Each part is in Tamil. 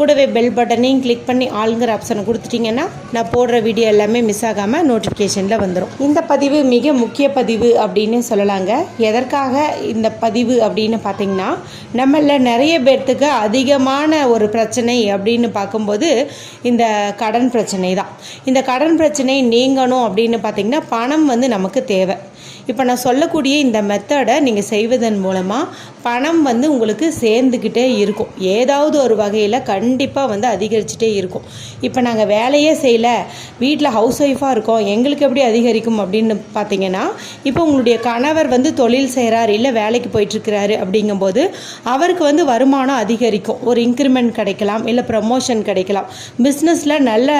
கூடவே பெல் பட்டனையும் கிளிக் பண்ணி ஆளுங்கிற ஆப்ஷனை கொடுத்துட்டிங்கன்னா நான் போடுற வீடியோ எல்லாமே மிஸ் ஆகாமல் நோட்டிஃபிகேஷனில் வந்துடும் இந்த பதிவு மிக முக்கிய பதிவு அப்படின்னு சொல்லலாங்க. எதற்காக இந்த பதிவு அப்படின்னு பார்த்தீங்கன்னா நம்மள நிறைய பேர்த்துக்கு அதிகமான ஒரு பிரச்சனை அப்படின்னு பார்க்கும்போது இந்த கடன் பிரச்சனை தான். இந்த கடன் பிரச்சனை நீங்கணும் அப்படின்னு பார்த்தீங்கன்னா பணம் வந்து நமக்கு தேவை. இப்போ நான் சொல்லக்கூடிய இந்த மெத்தடை நீங்கள் செய்வதன் மூலமாக பணம் வந்து உங்களுக்கு சேர்ந்துக்கிட்டே இருக்கும். ஏதாவது ஒரு வகையில் கண்டிப்பாக வந்து அதிகரிச்சுட்டே இருக்கும். இப்போ நாங்கள் வேலையே செய்யலை. வீட்டில் ஹவுஸ் ஒய்ஃபாக இருக்கோம். எங்களுக்கு எப்படி அதிகரிக்கும் அப்படின்னு பார்த்தீங்கன்னா இப்போ உங்களுடைய கணவர் வந்து தொழில் செய்கிறார் இல்லை வேலைக்கு போயிட்டுருக்கிறாரு அப்படிங்கும்போது அவருக்கு வந்து வருமானம் அதிகரிக்கும். ஒரு இன்க்ரிமெண்ட் கிடைக்கலாம் இல்லை ப்ரமோஷன் கிடைக்கலாம். பிஸ்னஸில் நல்ல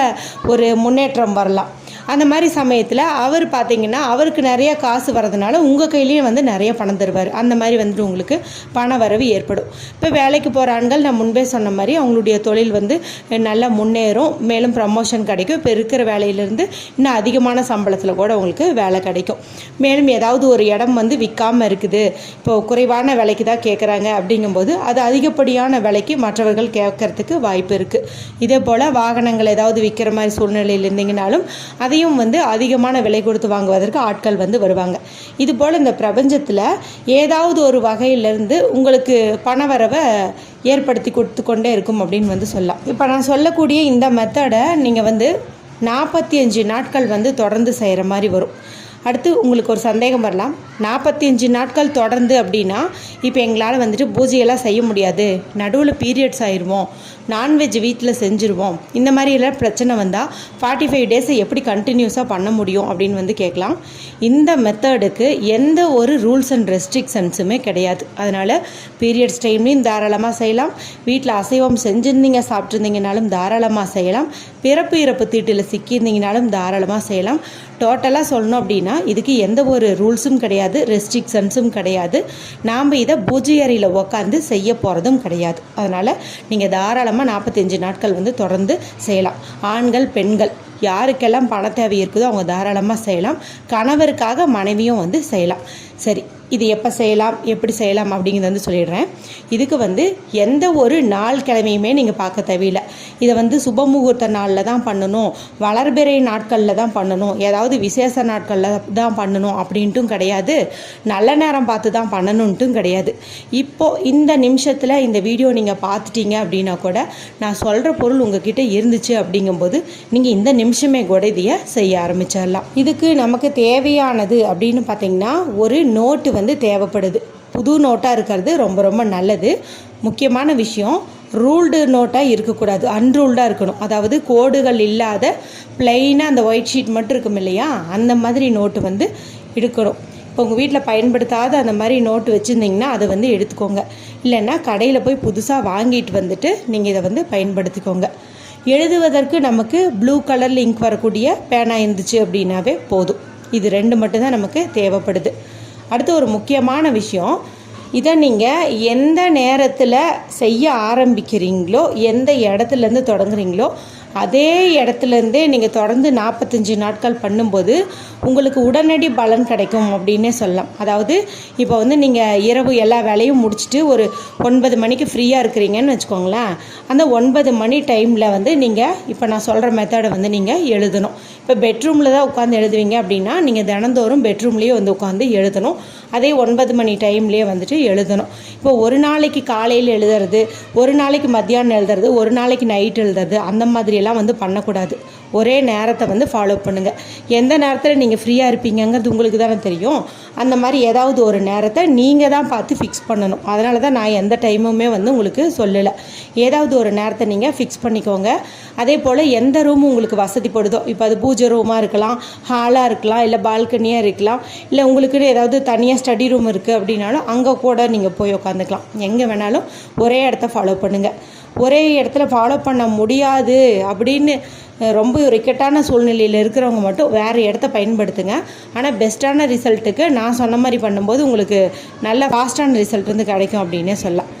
ஒரு முன்னேற்றம் வரலாம். அந்த மாதிரி சமயத்தில் அவர் பார்த்தீங்கன்னா அவருக்கு நிறைய காசு வரதுனால உங்கள் கையிலையும் வந்து நிறைய பணம் தருவார். அந்த மாதிரி வந்துட்டு உங்களுக்கு பண வரவு ஏற்படும். இப்போ வேலைக்கு போகிற ஆண்கள் நான் முன்பே சொன்ன மாதிரி அவங்களுடைய தொழில் வந்து நல்லா முன்னேறும். மேலும் ப்ரமோஷன் கிடைக்கும். இப்போ இருக்கிற வேலையிலேருந்து இன்னும் அதிகமான சம்பளத்தில் கூட உங்களுக்கு வேலை கிடைக்கும். மேலும் ஏதாவது ஒரு இடம் வந்து விற்காமல் இருக்குது. இப்போ குறைவான விலைக்கு தான் கேட்குறாங்க அப்படிங்கும்போது அது அதிகப்படியான விலைக்கு மற்றவர்கள் கேட்கறதுக்கு வாய்ப்பு இருக்குது இதே போல் வாகனங்கள் ஏதாவது விற்கிற மாதிரி சூழ்நிலையில் இருந்தீங்கனாலும் அதையும் வந்து அதிகமான விலை கொடுத்து வாங்குவதற்கு ஆட்கள் வந்து வருவாங்க. இது போல் இந்த பிரபஞ்சத்தில் ஏதாவது ஒரு வகையிலேருந்து உங்களுக்கு பணவரவை ஏற்படுத்தி கொடுத்து கொண்டே இருக்கும் அப்படின்னு வந்து சொல்லலாம். இப்போ நான் சொல்லக்கூடிய இந்த மெத்தடை நீங்கள் வந்து நாற்பத்தி அஞ்சு நாட்கள் வந்து தொடர்ந்து செய்கிற மாதிரி வரும். அடுத்து உங்களுக்கு ஒரு சந்தேகம் வரலாம். நாற்பத்தி அஞ்சு நாட்கள் தொடர்ந்து அப்படின்னா இப்போ எங்களால் வந்துட்டு பூஜையெல்லாம் செய்ய முடியாது. நடுவில் பீரியட்ஸ் ஆயிடுவோம் நான்வெஜ் வீட்டில் செஞ்சுருவோம். இந்த மாதிரியெல்லாம் பிரச்சனை வந்தால் ஃபார்ட்டி ஃபைவ் டேஸை எப்படி கண்டினியூஸாக பண்ண முடியும் அப்படின்னு வந்து கேட்கலாம். இந்த மெத்தடுக்கு எந்த ஒரு ரூல்ஸ் அண்ட் ரெஸ்ட்ரிக்ஷன்ஸுமே கிடையாது. அதனால் பீரியட்ஸ் டைம்லையும் தாராளமாக செய்யலாம். வீட்டில் அசைவம் செஞ்சுருந்தீங்க சாப்பிட்ருந்தீங்கனாலும் தாராளமாக செய்யலாம். பிறப்பு இறப்பு தீட்டில் சிக்கியிருந்தீங்கனாலும் தாராளமாக செய்யலாம். டோட்டலாக சொல்லணும் அப்படின்னா இதுக்கு எந்த ஒரு ரூல்ஸும் கிடையாது ரெஸ்ட்ரிக்ஷன்ஸும் கிடையாது. நாம் இதை பூஜை அறையில் உக்காந்து செய்ய போகிறதும் கிடையாது. அதனால் நீங்கள் தாராளமாக நாற்பத்தஞ்சு நாட்கள் வந்து தொடர்ந்து செய்யலாம். ஆண்கள் பெண்கள் யாருக்கெல்லாம் பண தேவை இருக்குதோ அவங்க தாராளமாக செய்யலாம். கணவருக்காக மனைவியும் வந்து செய்யலாம். சரி. இது எப்போ செய்யலாம் எப்படி செய்யலாம் அப்படிங்கிறத வந்து சொல்லிடுறேன். இதுக்கு வந்து எந்த ஒரு நாள் கிழமையுமே நீங்கள் பார்க்க தேவையில்லை. இதை வந்து சுப முகூர்த்த நாளில் தான் பண்ணணும். வளர்பிறை நாட்களில் தான் பண்ணணும். ஏதாவது விசேஷ நாட்களில் தான் பண்ணணும் அப்படின்ட்டும் கிடையாது. நல்ல நேரம் பார்த்து தான் பண்ணணுன்ட்டும் கிடையாது. இப்போது இந்த நிமிஷத்தில் இந்த வீடியோ நீங்கள் பார்த்துட்டீங்க அப்படின்னா கூட நான் சொல்கிற பொருள் உங்ககிட்ட இருந்துச்சு அப்படிங்கும்போது நீங்கள் இந்த நிமிஷமே கூட இதைய செய்ய ஆரம்பிச்சிடலாம். இதுக்கு நமக்கு தேவையானது அப்படின்னு பார்த்தீங்கன்னா ஒரு நோட்டு வந்து தேவைப்படுது. புது நோட்டாக இருக்கிறது ரொம்ப ரொம்ப நல்லது. முக்கியமான விஷயம் ரூல்டு நோட்டாக இருக்கக்கூடாது. அன்ரூல்டாக இருக்கணும். அதாவது கோடுகள் இல்லாத பிளெயினாக அந்த ஒயிட் ஷீட் மட்டும் இருக்கும் இல்லையா? அந்த மாதிரி நோட்டு வந்து எடுக்கணும். இப்போ உங்கள் வீட்டில் பயன்படுத்தாத அந்த மாதிரி நோட்டு வச்சுருந்தீங்கன்னா அதை வந்து எடுத்துக்கோங்க. இல்லைன்னா கடையில் போய் புதுசாக வாங்கிட்டு வந்துட்டு நீங்கள் இதை வந்து பயன்படுத்திக்கோங்க. எழுதுவதற்கு நமக்கு ப்ளூ கலரில் இங்க் வரக்கூடிய பேனா இருந்துச்சு அப்படின்னாவே போதும். இது ரெண்டு மட்டும்தான் நமக்கு தேவைப்படுது. அடுத்து ஒரு முக்கியமான விஷயம். இதை நீங்கள் எந்த நேரத்தில் செய்ய ஆரம்பிக்கிறீங்களோ எந்த இடத்துலேருந்து தொடங்குறீங்களோ அதே இடத்துலேருந்தே நீங்கள் தொடர்ந்து நாற்பத்தஞ்சு நாட்கள் பண்ணும்போது உங்களுக்கு உடனடி பலன் கிடைக்கும் அப்படின்னே சொல்லலாம். அதாவது இப்போ வந்து நீங்கள் இரவு எல்லா வேலையும் முடிச்சுட்டு ஒரு ஒன்பது மணிக்கு ஃப்ரீயாக இருக்கிறீங்கன்னு வச்சுக்கோங்களேன். அந்த ஒன்பது மணி டைமில் வந்து நீங்கள் இப்போ நான் சொல்கிற மெத்தடை வந்து நீங்கள் எழுதணும். இப்போ பெட்ரூமில் தான் உட்காந்து எழுதுவீங்க அப்படின்னா நீங்கள் தினந்தோறும் பெட்ரூம்லேயே வந்து உட்காந்து எழுதணும். அதே ஒன்பது மணி டைம்லேயே வந்துட்டு எழுதணும். இப்போ ஒரு நாளைக்கு காலையில் எழுதுறது ஒரு நாளைக்கு மத்தியானம் எழுதுறது ஒரு நாளைக்கு நைட் எழுதுறது அந்த மாதிரியெல்லாம் வந்து பண்ணக்கூடாது. ஒரே நேரத்தை வந்து ஃபாலோ பண்ணுங்கள் எந்த நேரத்தில் நீங்கள் ஃப்ரீயாக இருப்பீங்கங்கிறது உங்களுக்கு தானே தெரியும். அந்த மாதிரி ஏதாவது ஒரு நேரத்தை நீங்கள் தான் பார்த்து ஃபிக்ஸ் பண்ணணும். அதனால தான் நான் எந்த டைமுமே வந்து உங்களுக்கு சொல்லலை. ஏதாவது ஒரு நேரத்தை நீங்கள் ஃபிக்ஸ் பண்ணிக்கோங்க. அதே போல் எந்த ரூம் உங்களுக்கு வசதிப்படுதோ இப்போ அது பூஜை ரூமாக இருக்கலாம் ஹாலாக இருக்கலாம் இல்லை பால்கனியாக இருக்கலாம் இல்லை உங்களுக்குன்னு ஏதாவது தனியாக ஸ்டடி ரூம் இருக்குது அப்படின்னாலும் அங்கே கூட நீங்கள் போய் உட்காந்துக்கலாம் எங்கே வேணாலும் ஒரே இடத்த ஃபாலோ பண்ணுங்கள் ஒரே இடத்துல ஃபாலோ பண்ண முடியாது அப்படின்னு ரொம்ப ஒரு இக்கட்டான சூழ்நிலையில் இருக்கிறவங்க மட்டும் வேறு இடத்த பயன்படுத்துங்க. ஆனால் பெஸ்ட்டான ரிசல்ட்டுக்கு நான் சொன்ன மாதிரி பண்ணும்போது உங்களுக்கு நல்ல ஃபாஸ்ட்டான ரிசல்ட் வந்து கிடைக்கும் அப்படின்னே சொல்லலாம்.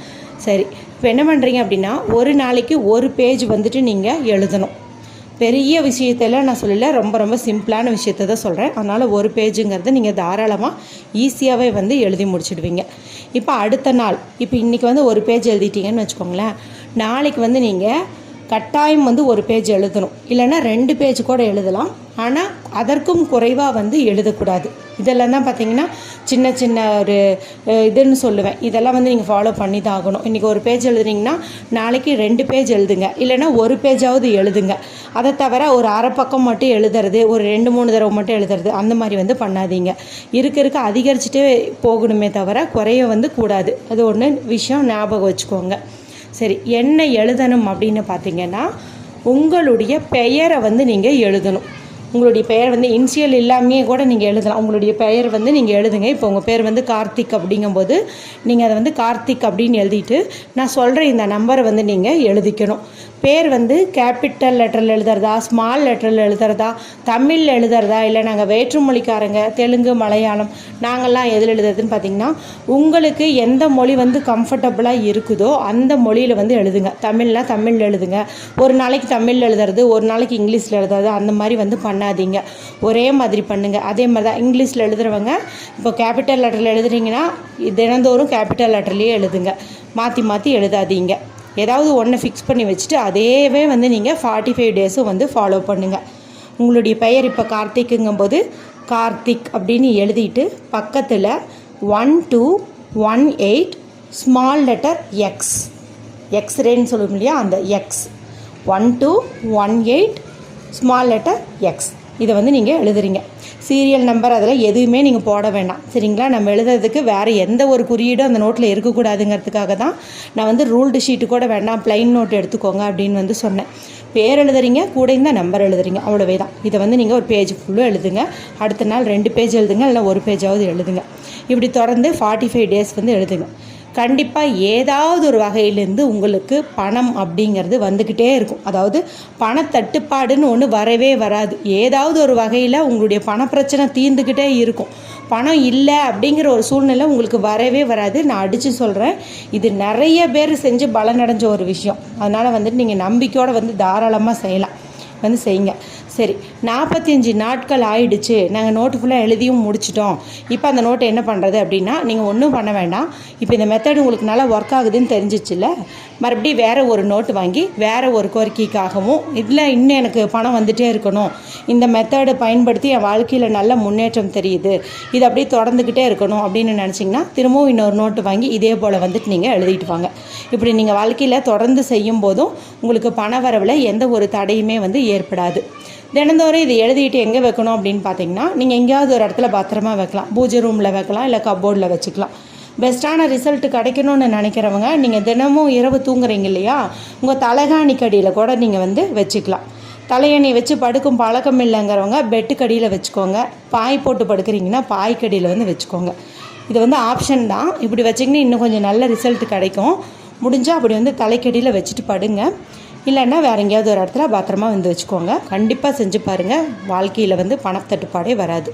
சரி இப்போ என்ன பண்ணுறீங்க அப்படின்னா ஒரு நாளைக்கு ஒரு பேஜ் வந்துட்டு நீங்கள் எழுதணும். பெரிய விஷயத்தெல்லாம் நான் சொல்லல ரொம்ப ரொம்ப சிம்பிளான விஷயத்தை தான் சொல்கிறேன் அதனால் ஒரு பேஜுங்கிறது நீங்கள் தாராளமாக ஈஸியாகவே வந்து எழுதி முடிச்சிடுவீங்க. இப்போ அடுத்த நாள் இப்போ இன்றைக்கி வந்து ஒரு பேஜ் எழுதிட்டீங்கன்னு வச்சுக்கோங்களேன். நாளைக்கு வந்து நீங்கள் கட்டாயம் வந்து ஒரு பேஜ் எழுதணும். இல்லைன்னா ரெண்டு பேஜ் கூட எழுதலாம். ஆனால் அதற்கும் குறைவாக வந்து எழுதக்கூடாது. இதெல்லாம் தான் பார்த்தீங்கன்னா சின்ன சின்ன ஒரு இதுன்னு சொல்லுவேன். இதெல்லாம் வந்து நீங்கள் ஃபாலோ பண்ணி தான் ஆகணும். இன்றைக்கி ஒரு பேஜ் எழுதுனீங்கன்னா நாளைக்கு ரெண்டு பேஜ் எழுதுங்க. இல்லைன்னா ஒரு பேஜாவது எழுதுங்க. அதை தவிர ஒரு அரை பக்கம் மட்டும் எழுதுறது ஒரு ரெண்டு மூணு தடவை மட்டும் எழுதுறது அந்த மாதிரி வந்து பண்ணாதீங்க. இருக்க இருக்க அதிகரிச்சுட்டே போகணுமே தவிர குறைய வந்து கூடாது. அது ஒன்று விஷயம் ஞாபகம் வச்சுக்கோங்க. சரி என்ன எழுதணும் அப்படின்னு பார்த்தீங்கன்னா உங்களுடைய பெயரை வந்து நீங்கள் எழுதணும். உங்களுடைய பெயர் வந்து இன்சியல் இல்லாமையே கூட நீங்கள் எழுதலாம். உங்களுடைய பெயர் வந்து நீங்கள் எழுதுங்க. இப்போ உங்கள் பேர் வந்து கார்த்திக் அப்படிங்கும்போது நீங்கள் அதை வந்து கார்த்திக் அப்படின்னு எழுதிட்டு நான் சொல்கிற இந்த நம்பரை வந்து நீங்கள் எழுதிக்கணும். பேர் வந்து கேபிட்டல் லெட்டரில் எழுதுறதா ஸ்மால் லெட்டரில் எழுதுறதா தமிழில் எழுதுறதா இல்லை நாங்கள் வேற்றுமொழிக்காரங்க தெலுங்கு மலையாளம் நாங்கள்லாம் எதில் எழுதுறதுன்னு பார்த்தீங்கன்னா உங்களுக்கு எந்த மொழி வந்து கம்ஃபர்டபுளாக இருக்குதோ அந்த மொழியில் வந்து எழுதுங்க. தமிழ்னால் தமிழில் எழுதுங்க. ஒரு நாளைக்கு தமிழில் எழுதுறது ஒரு நாளைக்கு இங்கிலீஷில் எழுதுறது அந்த மாதிரி வந்து பண்ணாதீங்க. ஒரே மாதிரி பண்ணுங்கள் அதே மாதிரி தான் இங்கிலீஷில் எழுதுறவங்க இப்போ கேபிட்டல் லெட்டரில் எழுதுறீங்கன்னா தினந்தோறும் கேபிட்டல் லெட்டர்லேயே எழுதுங்க. மாற்றி மாற்றி எழுதாதீங்க. ஏதாவது ஒன்றை ஃபிக்ஸ் பண்ணி வச்சுட்டு அதேவே வந்து நீங்கள் ஃபார்ட்டி ஃபைவ் டேஸும் வந்து ஃபாலோ பண்ணுங்கள் உங்களுடைய பெயர் இப்போ கார்த்திக்குங்கும்போது கார்த்திக் அப்படின்னு எழுதிட்டு பக்கத்தில் one two one eight small letter X எக்ஸ்ரேன்னு சொல்லுவோம் இல்லையா? அந்த X one two one eight small letter X இதை வந்து நீங்கள் எழுதுறீங்க. சீரியல் நம்பர் அதில் எதுவுமே நீங்கள் போட வேண்டாம். சரிங்களா? நம்ம எழுதுறதுக்கு வேறு எந்த ஒரு குறியீடும் அந்த நோட்டில் இருக்கக்கூடாதுங்கிறதுக்காக தான் நான் வந்து ரூல்டு ஷீட்டு கூட வேண்டாம் ப்ளைன் நோட் எடுத்துக்கோங்க அப்படின்னு வந்து சொன்னேன். பேர் எழுதுறீங்க கூட இருந்தால் நம்பர் எழுதுறீங்க. அவ்வளோவே தான் இதை வந்து நீங்கள் ஒரு பேஜ் ஃபுல்லும் எழுதுங்க. அடுத்த நாள் ரெண்டு பேஜ் எழுதுங்க இல்லை ஒரு பேஜாவது எழுதுங்க. இப்படி தொடர்ந்து ஃபார்ட்டி ஃபைவ் டேஸ் வந்து எழுதுங்க. கண்டிப்பாக ஏதாவது ஒரு வகையிலேருந்து உங்களுக்கு பணம் அப்படிங்கிறது வந்துக்கிட்டே இருக்கும். அதாவது பணத்தட்டுப்பாடுன்னு ஒன்று வரவே வராது. ஏதாவது ஒரு வகையில் உங்களுடைய பணப்பிரச்சனை தீர்ந்துக்கிட்டே இருக்கும். பணம் இல்லை அப்படிங்கிற ஒரு சூழ்நிலை உங்களுக்கு வரவே வராது. நான் அடித்து சொல்கிறேன் இது நிறைய பேர் செஞ்சு பலனடைஞ்ச ஒரு விஷயம். அதனால் வந்துட்டு நீங்கள் நம்பிக்கையோடு வந்து தாராளமாக செய்யலாம். வந்து செய்யுங்க. சரி நாற்பத்தஞ்சு நாட்கள் ஆயிடுச்சு. நாங்கள் நோட்டு ஃபுல்லாக எழுதியும் முடிச்சிட்டோம். இப்போ அந்த நோட்டை என்ன பண்ணுறது அப்படின்னா நீங்கள் ஒன்றும் பண்ண வேண்டாம். இப்போ இந்த மெத்தட் உங்களுக்கு நல்லா ஒர்க் ஆகுதுன்னு தெரிஞ்சிச்சுல்ல? மறுபடியும் வேறு ஒரு நோட்டு வாங்கி வேறு ஒரு கோரிக்கைக்காகவும் இல்லை இன்னும் எனக்கு பணம் வந்துகிட்டே இருக்கணும். இந்த மெத்தடை பயன்படுத்தி என் வாழ்க்கையில் நல்ல முன்னேற்றம் தெரியுது. இது அப்படியே தொடர்ந்துக்கிட்டே இருக்கணும் அப்படின்னு நினச்சிங்கன்னா திரும்பவும் இன்னொரு நோட்டு வாங்கி இதே போல் வந்துட்டு நீங்கள் எழுதிட்டு வாங்க. இப்படி நீங்கள் வாழ்க்கையில் தொடர்ந்து செய்யும் போதும் உங்களுக்கு பண வரவில் எந்த ஒரு தடையுமே வந்து ஏற்படாது. தினந்தோறும் இது எழுதிட்டு எங்கே வைக்கணும் அப்படின்னு பார்த்தீங்கன்னா நீங்கள் எங்கேயாவது ஒரு இடத்துல பத்திரமா வைக்கலாம். பூஜை ரூமில் வைக்கலாம் இல்லை கப்போர்டில் வச்சுக்கலாம். பெஸ்ட்டான ரிசல்ட் கிடைக்கணும்னு நினைக்கிறவங்க நீங்கள் தினமும் இரவு தூங்குறீங்க இல்லையா உங்கள் தலைகாணி கடியில் கூட நீங்கள் வந்து வச்சுக்கலாம். தலையணி வச்சு படுக்கும் பழக்கம் இல்லைங்கிறவங்க பெட்டுக்கடியில் வச்சுக்கோங்க. பாய் போட்டு படுக்கிறீங்கன்னா பாய்க்கடியில் வந்து வச்சுக்கோங்க. இது வந்து ஆப்ஷன் தான். இப்படி வச்சிங்கன்னா இன்னும் கொஞ்சம் நல்ல ரிசல்ட் கிடைக்கும். முடிஞ்சால் அப்படி வந்து தலைக்கடியில் வச்சுட்டு படுங்க. இல்லைன்னா வேற எங்கேயாவது ஒரு இடத்துல பத்திரமா வந்து வச்சுக்கோங்க. கண்டிப்பாக செஞ்சு பாருங்கள் வாழ்க்கையில் வந்து பணத்தட்டுப்பாடே வராது.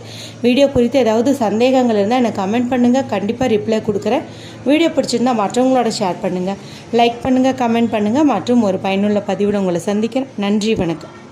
வீடியோ குறித்து ஏதாவது சந்தேகங்கள் இருந்தால் எனக்கு கமெண்ட் பண்ணுங்கள் கண்டிப்பாக ரிப்ளை கொடுக்குறேன். வீடியோ பிடிச்சிருந்தா மற்றவங்களோட ஷேர் பண்ணுங்கள் லைக் பண்ணுங்கள் கமெண்ட் பண்ணுங்கள் மற்றும் ஒரு பயனுள்ள பதிவுடன் உங்களை சந்திக்கிறேன். நன்றி வணக்கம்.